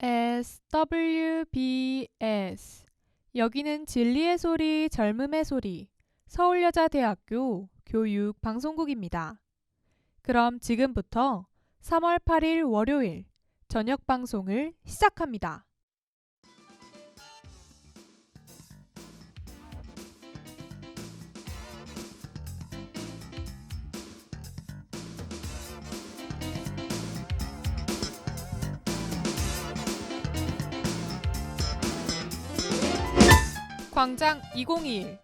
SWBS 여기는 진리의 소리 젊음의 소리 서울여자대학교 교육 방송국입니다. 그럼 지금부터 3월 8일 월요일 저녁 방송을 시작합니다. 광장 2021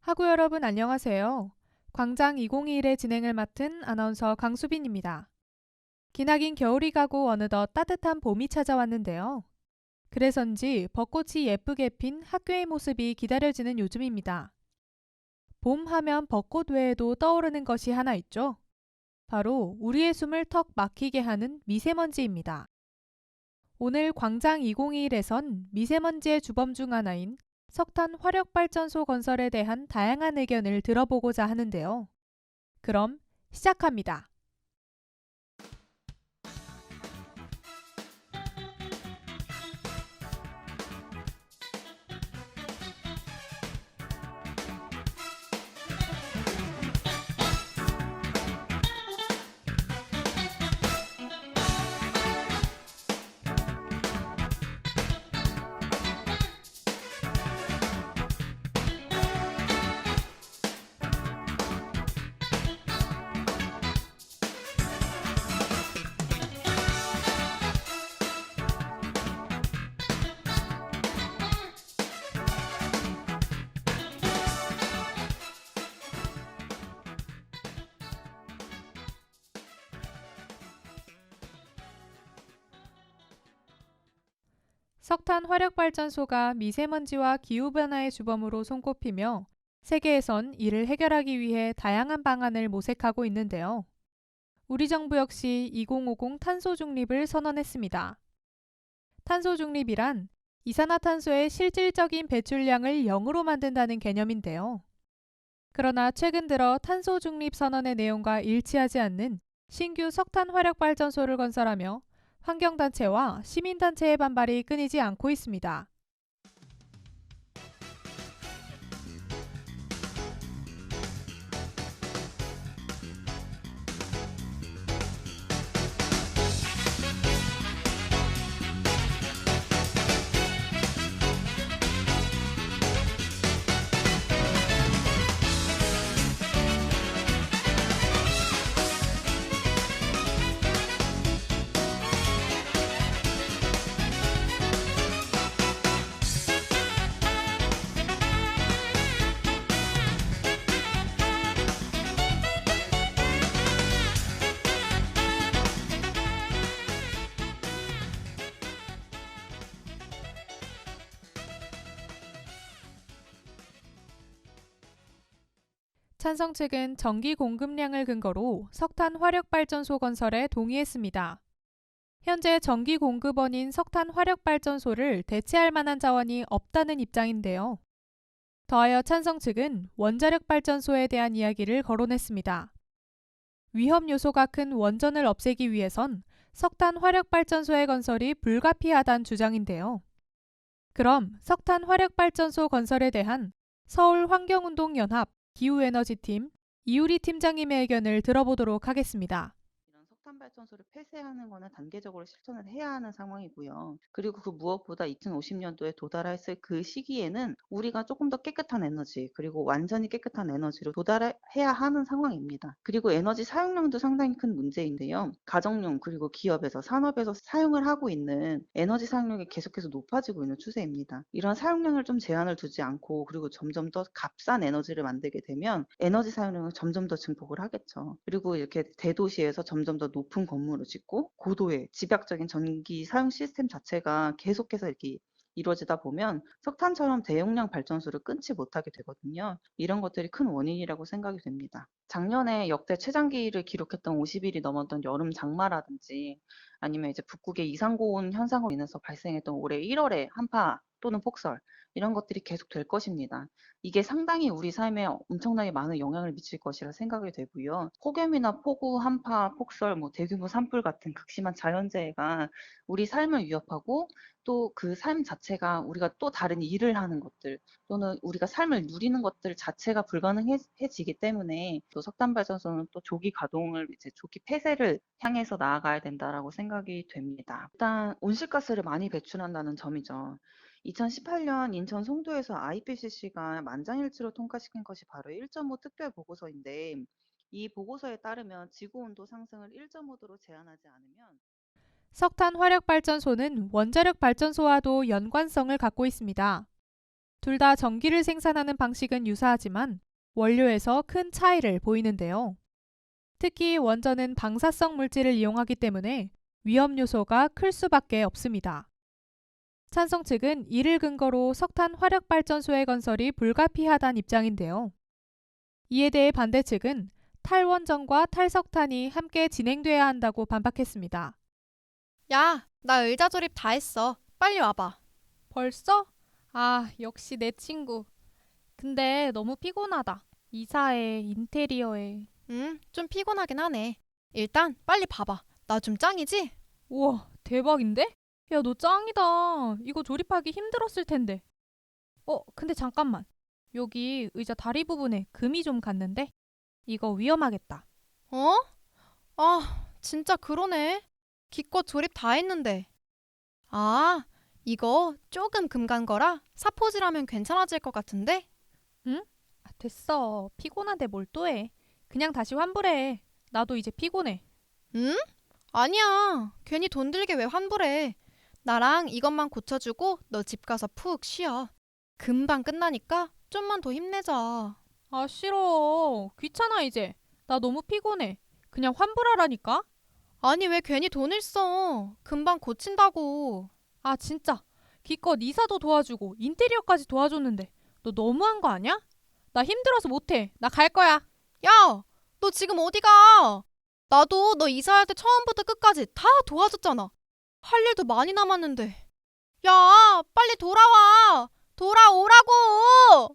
하구 여러분 안녕하세요. 광장 2021의 진행을 맡은 아나운서 강수빈입니다. 기나긴 겨울이 가고 어느덧 따뜻한 봄이 찾아왔는데요. 그래서인지 벚꽃이 예쁘게 핀 학교의 모습이 기다려지는 요즘입니다. 봄 하면 벚꽃 외에도 떠오르는 것이 하나 있죠. 바로 우리의 숨을 턱 막히게 하는 미세먼지입니다. 오늘 광장 2021에선 미세먼지의 주범 중 하나인 석탄 화력발전소 건설에 대한 다양한 의견을 들어보고자 하는데요. 그럼 시작합니다. 석탄 화력발전소가 미세먼지와 기후변화의 주범으로 손꼽히며 세계에선 이를 해결하기 위해 다양한 방안을 모색하고 있는데요. 우리 정부 역시 2050 탄소 중립을 선언했습니다. 탄소 중립이란 이산화탄소의 실질적인 배출량을 0으로 만든다는 개념인데요. 그러나 최근 들어 탄소 중립 선언의 내용과 일치하지 않는 신규 석탄 화력 발전소를 건설하며 환경단체와 시민단체의 반발이 끊이지 않고 있습니다. 찬성 측은 전기 공급량을 근거로 석탄 화력발전소 건설에 동의했습니다. 현재 전기 공급원인 석탄 화력발전소를 대체할 만한 자원이 없다는 입장인데요. 더하여 찬성 측은 원자력 발전소에 대한 이야기를 거론했습니다. 위험 요소가 큰 원전을 없애기 위해선 석탄 화력 발전소의 건설이 불가피하다는 주장인데요. 그럼 석탄 화력 발전소 건설에 대한 서울 환경운동연합 기후에너지팀 이우리 팀장님의 의견을 들어보도록 하겠습니다. 이런 석탄 발전소를 폐쇄하는 거는 단계적으로 실천을 해야 하는 상황이고요. 그리고 그 무엇보다 2050년도에 도달했을 그 시기에는 우리가 조금 더 깨끗한 에너지, 그리고 완전히 깨끗한 에너지로 도달해야 하는 상황입니다. 그리고 에너지 사용량도 상당히 큰 문제인데요. 가정용 그리고 기업에서 산업에서 사용을 하고 있는 에너지 사용량이 계속해서 높아지고 있는 추세입니다. 이런 사용량을 좀 제한을 두지 않고 그리고 점점 더 값싼 에너지를 만들게 되면 에너지 사용량은 점점 더 증폭을 하겠죠. 그리고 이렇게 대도시에서 점점 더 높은 건물을 짓고 고도의 집약적인 전기 사용 시스템 자체가 계속해서 이렇게 이루어지다 보면 석탄처럼 대용량 발전소를 끊지 못하게 되거든요. 이런 것들이 큰 원인이라고 생각이 됩니다. 작년에 역대 최장기를 기록했던 50일이 넘었던 여름 장마라든지 아니면 이제 북극의 이상고온 현상으로 인해서 발생했던 올해 1월에 한파 또는 폭설 이런 것들이 계속 될 것입니다. 이게 상당히 우리 삶에 엄청나게 많은 영향을 미칠 것이라 생각이 되고요. 폭염이나 폭우, 한파, 폭설, 뭐 대규모 산불 같은 극심한 자연재해가 우리 삶을 위협하고 또 그 삶 자체가 우리가 또 다른 일을 하는 것들 또는 우리가 삶을 누리는 것들 자체가 불가능해지기 때문에 또 석탄 발전소는 또 조기 가동을 이제 조기 폐쇄를 향해서 나아가야 된다라고 생각이 됩니다. 일단 온실가스를 많이 배출한다는 점이죠. 2018년 인천 송도에서 IPCC가 만장일치로 통과시킨 것이 바로 1.5 특별 보고서인데 이 보고서에 따르면 지구 온도 상승을 1.5도로 제한하지 않으면 석탄 화력 발전소는 원자력 발전소와도 연관성을 갖고 있습니다. 둘 다 전기를 생산하는 방식은 유사하지만 원료에서 큰 차이를 보이는데요. 특히 원전은 방사성 물질을 이용하기 때문에 위험 요소가 클 수밖에 없습니다. 찬성 측은 이를 근거로 석탄 화력 발전소의 건설이 불가피하다는 입장인데요. 이에 대해 반대 측은 탈원전과 탈석탄이 함께 진행돼야 한다고 반박했습니다. 야, 나 의자 조립 다 했어. 빨리 와봐. 벌써? 아, 역시 내 친구. 근데 너무 피곤하다. 이사에, 인테리어에. 응, 좀 피곤하긴 하네. 일단 빨리 봐봐. 나 좀 짱이지? 우와, 대박인데? 야, 너 짱이다. 이거 조립하기 힘들었을 텐데. 어, 근데 잠깐만. 여기 의자 다리 부분에 금이 좀 갔는데? 이거 위험하겠다. 어? 아, 진짜 그러네. 기껏 조립 다 했는데. 아, 이거 조금 금 간 거라 사포질하면 괜찮아질 것 같은데? 아, 됐어. 피곤한데 뭘 또 해. 그냥 다시 환불해. 나도 이제 피곤해. 응? 아니야. 괜히 돈 들게 왜 환불해. 나랑 이것만 고쳐주고 너 집 가서 푹 쉬어. 금방 끝나니까 좀만 더 힘내자. 아, 싫어. 귀찮아, 이제. 나 너무 피곤해. 그냥 환불하라니까? 아니 왜 괜히 돈을 써? 금방 고친다고. 아, 진짜. 기껏 이사도 도와주고 인테리어까지 도와줬는데 너 너무한 거 아니야? 나 힘들어서 못해. 나 갈 거야. 야, 너 지금 어디 가? 나도 너 이사할 때 처음부터 끝까지 다 도와줬잖아. 할 일도 많이 남았는데. 야, 빨리 돌아와. 돌아오라고.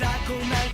약이라고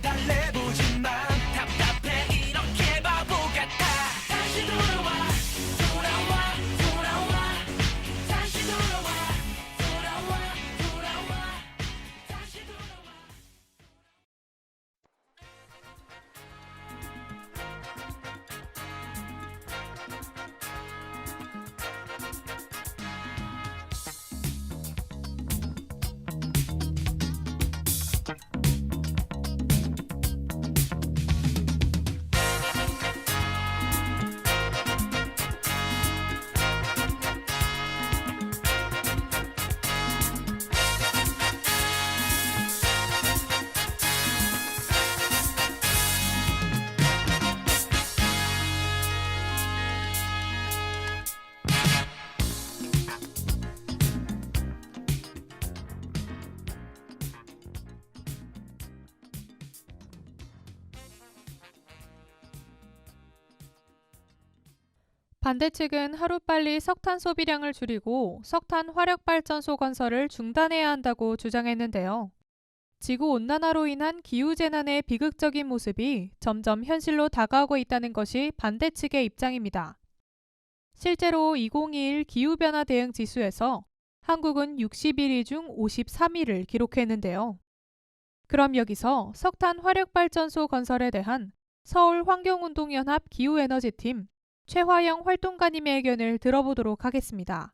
반대 측은 하루빨리 석탄 소비량을 줄이고 석탄 화력 발전소 건설을 중단해야 한다고 주장했는데요. 지구 온난화로 인한 기후 재난의 비극적인 모습이 점점 현실로 다가오고 있다는 것이 반대 측의 입장입니다. 실제로 2021 기후변화 대응 지수에서 한국은 61위 중 53위를 기록했는데요. 그럼 여기서 석탄 화력 발전소 건설에 대한 서울 환경운동연합 기후에너지팀 최화영 활동가님의 의견을 들어보도록 하겠습니다.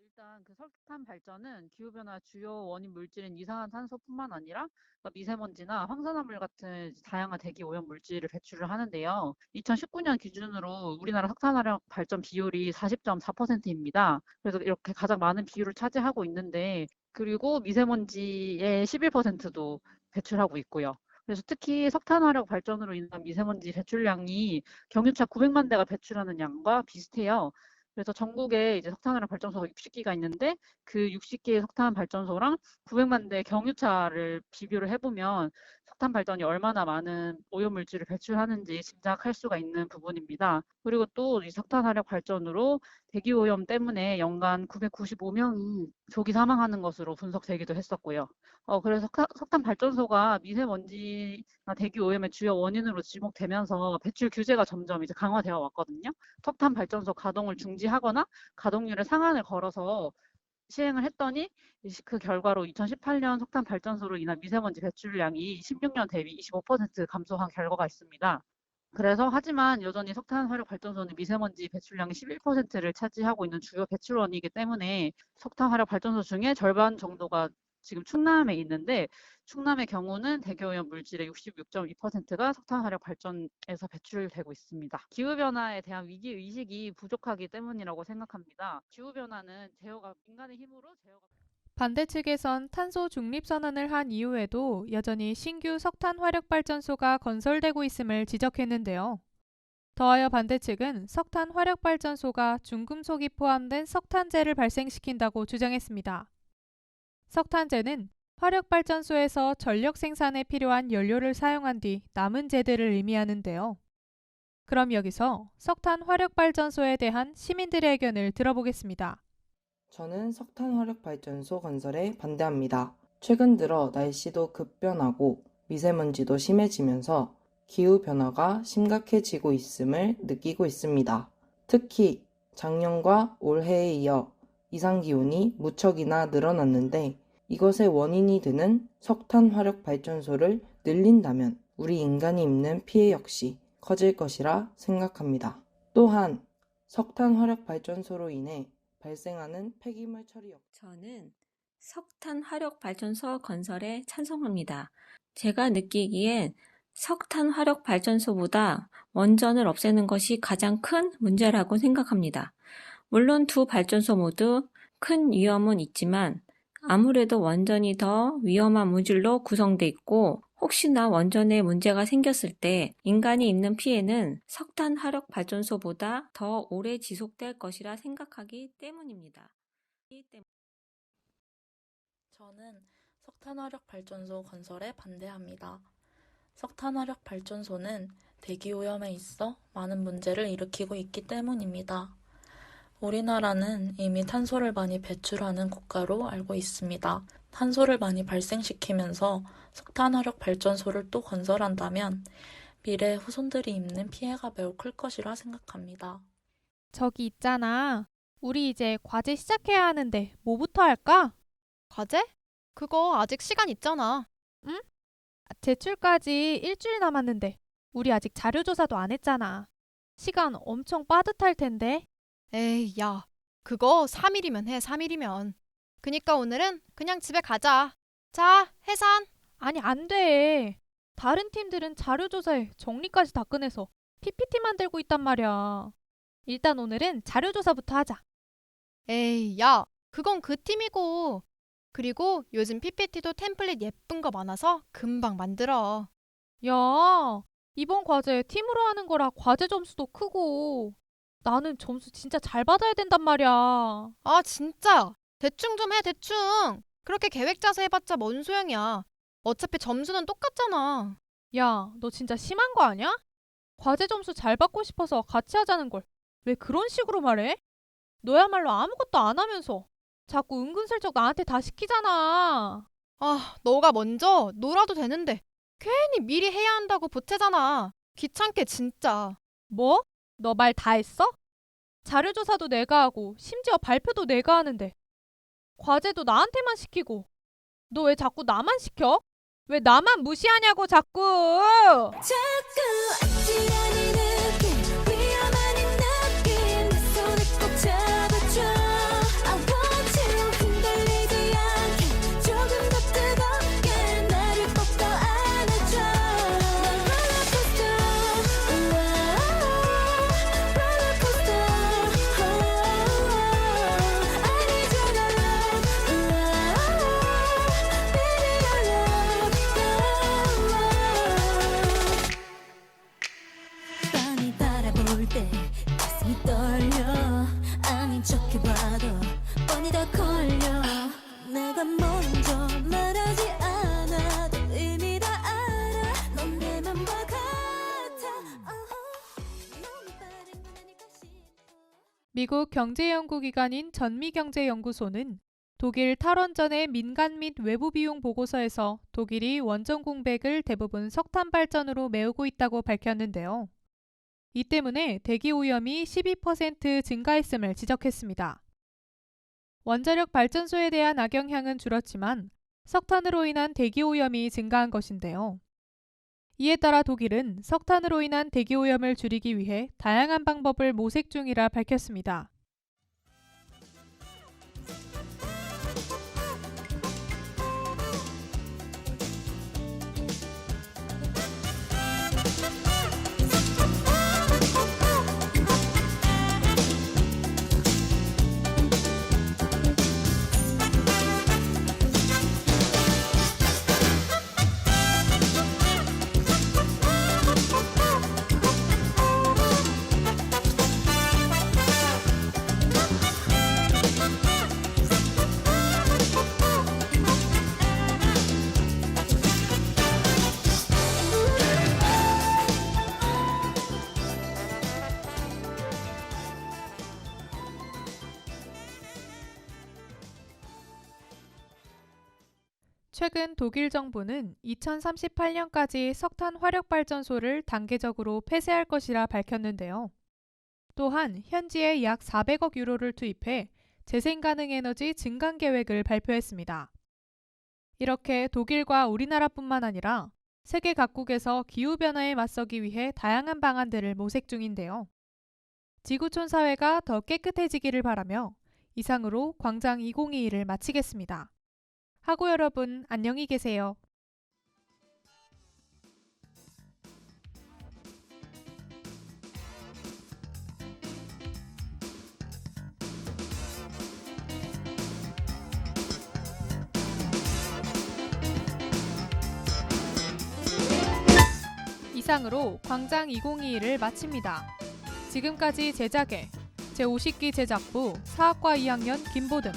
일단 그 석탄 발전은 기후변화 주요 원인 물질인 이산화탄소뿐만 아니라 그러니까 미세먼지나 황산화물 같은 다양한 대기 오염 물질을 배출을 하는데요. 2019년 기준으로 우리나라 석탄화력 발전 비율이 40.4%입니다. 그래서 이렇게 가장 많은 비율을 차지하고 있는데 그리고 미세먼지의 11%도 배출하고 있고요. 그래서 특히 석탄 화력 발전으로 인한 미세먼지 배출량이 경유차 900만 대가 배출하는 양과 비슷해요. 그래서 전국에 이제 석탄 화력 발전소가 60기가 있는데 그 60개의 석탄 발전소랑 900만 대 경유차를 비교를 해보면 석탄 발전이 얼마나 많은 오염물질을 배출하는지 짐작할 수가 있는 부분입니다. 그리고 또 이 석탄화력 발전으로 대기 오염 때문에 연간 995명이 조기 사망하는 것으로 분석되기도 했었고요. 어, 그래서 석탄, 발전소가 미세먼지나 대기 오염의 주요 원인으로 지목되면서 배출 규제가 점점 이제 강화되어 왔거든요. 석탄 발전소 가동을 중지하거나 가동률의 상한을 걸어서 시행을 했더니 그 결과로 2018년 석탄 발전소로 인한 미세먼지 배출량이 16년 대비 25% 감소한 결과가 있습니다. 그래서 하지만 여전히 석탄 화력 발전소는 미세먼지 배출량의 11%를 차지하고 있는 주요 배출원이기 때문에 석탄 화력 발전소 중에 절반 정도가 지금 충남에 있는데 충남의 경우는 대기오염 물질의 66.2%가 석탄 화력 발전에서 배출되고 있습니다. 기후 변화에 대한 위기 의식이 부족하기 때문이라고 생각합니다. 기후 변화는 제어가 민간의 힘으로 제어가 반대 측에선 탄소 중립 선언을 한 이후에도 여전히 신규 석탄 화력 발전소가 건설되고 있음을 지적했는데요. 더하여 반대 측은 석탄 화력 발전소가 중금속이 포함된 석탄재를 발생시킨다고 주장했습니다. 석탄재는 화력 발전소에서 전력 생산에 필요한 연료를 사용한 뒤 남은 재들을 의미하는데요. 그럼 여기서 석탄 화력 발전소에 대한 시민들의 의견을 들어보겠습니다. 저는 석탄 화력 발전소 건설에 반대합니다. 최근 들어 날씨도 급변하고 미세먼지도 심해지면서 기후 변화가 심각해지고 있음을 느끼고 있습니다. 특히 작년과 올해에 이어 이상 기온이 무척이나 늘어났는데 이것의 원인이 되는 석탄 화력 발전소를 늘린다면 우리 인간이 입는 피해 역시 커질 것이라 생각합니다. 또한 석탄 화력 발전소로 인해 발생하는 폐기물 처리 역 저는 석탄 화력 발전소 건설에 찬성합니다. 제가 느끼기엔 석탄 화력 발전소보다 원전을 없애는 것이 가장 큰 문제라고 생각합니다. 물론 두 발전소 모두 큰 위험은 있지만 아무래도 원전이 더 위험한 물질로 구성돼 있고 혹시나 원전에 문제가 생겼을 때 인간이 입는 피해는 석탄 화력 발전소보다 더 오래 지속될 것이라 생각하기 때문입니다. 저는 석탄 화력 발전소 건설에 반대합니다. 석탄 화력 발전소는 대기 오염에 있어 많은 문제를 일으키고 있기 때문입니다. 우리나라는 이미 탄소를 많이 배출하는 국가로 알고 있습니다. 탄소를 많이 발생시키면서 석탄화력 발전소를 또 건설한다면 미래 후손들이 입는 피해가 매우 클 것이라 생각합니다. 저기 있잖아. 우리 이제 과제 시작해야 하는데 뭐부터 할까? 과제? 그거 아직 시간 있잖아. 제출까지 일주일 남았는데 우리 아직 자료 조사도 안 했잖아. 시간 엄청 빠듯할 텐데. 에이, 야. 그거 3일이면 해, 3일이면. 그니까 오늘은 그냥 집에 가자. 자, 해산. 아니 안 돼. 다른 팀들은 자료 조사에 정리까지 다 꺼내서 PPT 만들고 있단 말이야. 일단 오늘은 자료 조사부터 하자. 에이, 야. 그건 그 팀이고. 그리고 요즘 PPT도 템플릿 예쁜 거 많아서 금방 만들어. 야, 이번 과제 팀으로 하는 거라 과제 점수도 크고 나는 점수 진짜 잘 받아야 된단 말이야. 아, 진짜. 대충 좀 해, 대충. 그렇게 계획 짜서 해봤자 뭔 소용이야. 어차피 점수는 똑같잖아. 야, 너 진짜 심한 거 아니야? 과제 점수 잘 받고 싶어서 같이 하자는 걸 왜 그런 식으로 말해? 너야말로 아무것도 안 하면서 자꾸 은근슬쩍 나한테 다 시키잖아. 아, 너가 먼저 놀아도 되는데 괜히 미리 해야 한다고 보채잖아. 귀찮게 진짜. 뭐? 너 말 다 했어? 자료 조사도 내가 하고 심지어 발표도 내가 하는데 과제도 나한테만 시키고 너 왜 자꾸 나만 시켜? 왜 나만 무시하냐고 자꾸! 자꾸 아찔한 미국 경제연구기관인 전미경제연구소는 독일 탈원전의 민간 및 외부 비용 보고서에서 독일이 원전 공백을 대부분 석탄 발전으로 메우고 있다고 밝혔는데요. 이 때문에 대기 오염이 12% 증가했음을 지적했습니다. 원자력 발전소에 대한 악영향은 줄었지만 석탄으로 인한 대기 오염이 증가한 것인데요. 이에 따라 독일은 석탄으로 인한 대기 오염을 줄이기 위해 다양한 방법을 모색 중이라 밝혔습니다. 최근 독일 정부는 2038년까지 석탄 화력 발전소를 단계적으로 폐쇄할 것이라 밝혔는데요. 또한 현지에 약 400억 유로를 투입해 재생 가능 에너지 증강 계획을 발표했습니다. 이렇게 독일과 우리나라뿐만 아니라 세계 각국에서 기후 변화에 맞서기 위해 다양한 방안들을 모색 중인데요. 지구촌 사회가 더 깨끗해지기를 바라며 이상으로 광장 2022를 마치겠습니다. 하고 여러분 안녕히 계세요. 이상으로 광장 2022를 마칩니다. 지금까지 제작에 제50기 제작부 사학과 2학년 김보듬,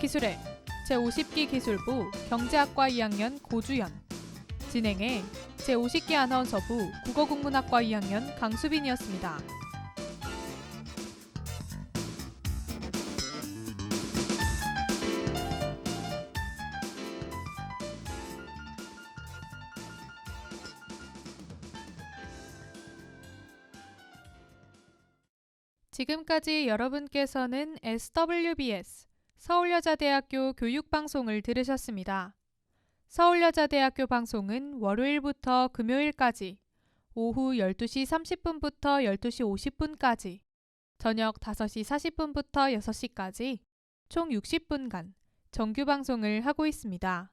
기술에 제50기 기술부 경제학과 2학년 고주연, 진행에 제50기 아나운서부 국어국문학과 2학년 강수빈이었습니다. SWBS 서울여자대학교 교육방송을 들으셨습니다. 서울여자대학교 방송은 월요일부터 금요일까지 오후 12시 30분부터 12시 50분까지 저녁 5시 40분부터 6시까지 총 60분간 정규 방송을 하고 있습니다.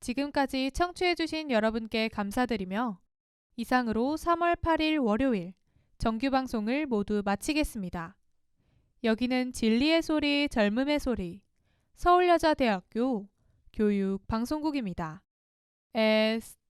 지금까지 청취해주신 여러분께 감사드리며 이상으로 3월 8일 월요일 정규 방송을 모두 마치겠습니다. 여기는 진리의 소리, 젊음의 소리, 서울여자대학교 교육방송국입니다. SWBS